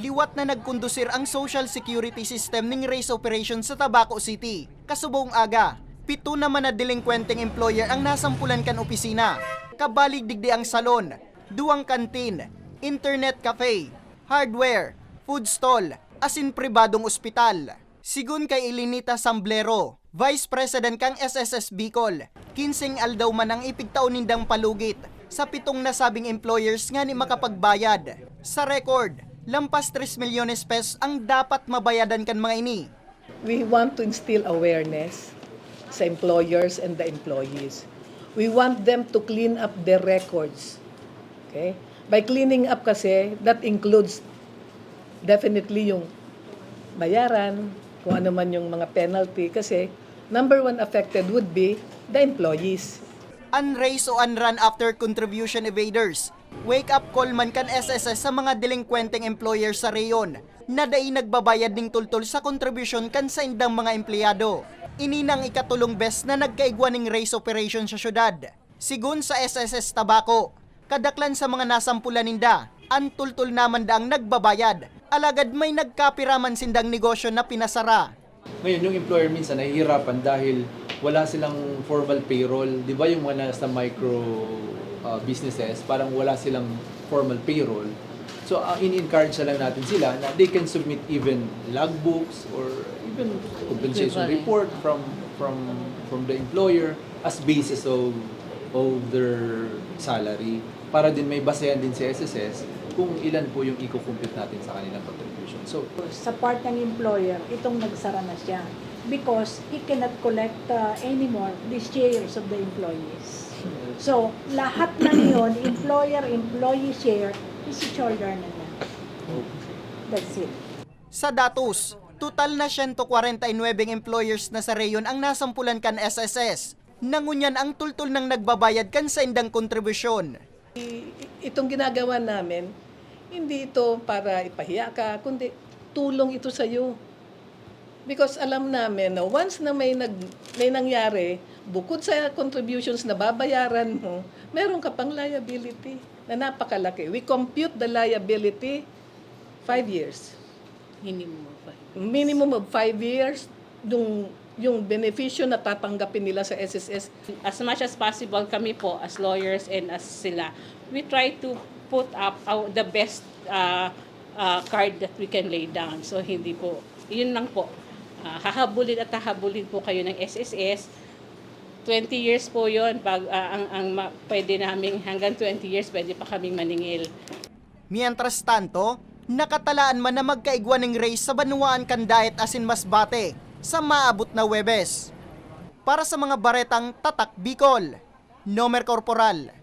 liwat na nagkondusir ang social security system ning race operation sa Tabaco City. Kasubong aga, pito naman na delinkwenteng employer ang nasampulan kan opisina. Kabalig digdi ang salon, duwang kantin, internet cafe, hardware, food stall, asin pribadong ospital. Sigun kay Elinita Samblero, Vice President kang SSS Bicol, 15 aldaw man ang ipigtaon nindang palugit sa pitong nasabing employers nga ni makapagbayad. Sa record, lampas 3 milyones pesos ang dapat mabayadan kan mga ini. We want to instill awareness sa employers and the employees. We want them to clean up their records. Okay? By cleaning up kasi, that includes definitely yung bayaran, kung ano man yung mga penalty. Kasi number one affected would be the employees. Unraise o unrun after contribution evaders. Wake up call man kan SSS sa mga delinkwenteng employer sa reyon na dai nagbabayad ning tultol sa contribution kan sa indang mga empleyado. Ininang ikatulong bes na nagkaigwa ning race operation sa syudad. Sigun sa SSS Tabaco, kadaklan sa mga nasampulan ninda, ang tultol naman daang nagbabayad. Alagad may nagkapiraman sindang negosyo na pinasara. Ngayon, yung employer minsan nahihirapan dahil wala silang formal payroll. Di ba yung mga nasa micro uh, businesses, parang wala silang formal payroll. So, ang in-encourage na lang natin sila na they can submit even logbooks or even compensation report from from from the employer as basis of of their salary para din may basehan din si SSS kung ilan po yung i-compute natin sa kanilang contribution. So, sa part ng employer, itong nagsara na siya because he cannot collect uh, anymore the shares of the employees. So, lahat ng yon employer-employee share, isi-shoulder na niya. That's it. Sa datos, total na 149 employers na sa reyon ang nasampulan kan SSS. Nangunyan ang tultol ng nagbabayad kan sa indang kontribusyon. Itong ginagawa namin, hindi ito para ipahiya ka, kundi tulong ito sa iyo. Because alam namin na once na may, nag, may nangyari, bukod sa contributions na babayaran mo, meron ka pang liability na napakalaki. We compute the liability five years. Minimum of five. Minimum of five years, yung, yung beneficyo na tatanggapin nila sa SSS, As much as possible kami po as lawyers and as sila, we try to put up our, the best uh, uh, card that we can lay down. So hindi po, yun lang po. Uh, hahabulin at hahabulin po kayo ng SSS. 20 years po yun. Pag, uh, ang, ang ma- pwede namin hanggang 20 years, pwede pa kaming maningil. Mientras tanto, nakatalaan man na magkaigwa ng race sa Banuaan Kandahit asin Masbate sa maabot na Webes. Para sa mga baretang Tatak Bicol, Nomer Corporal,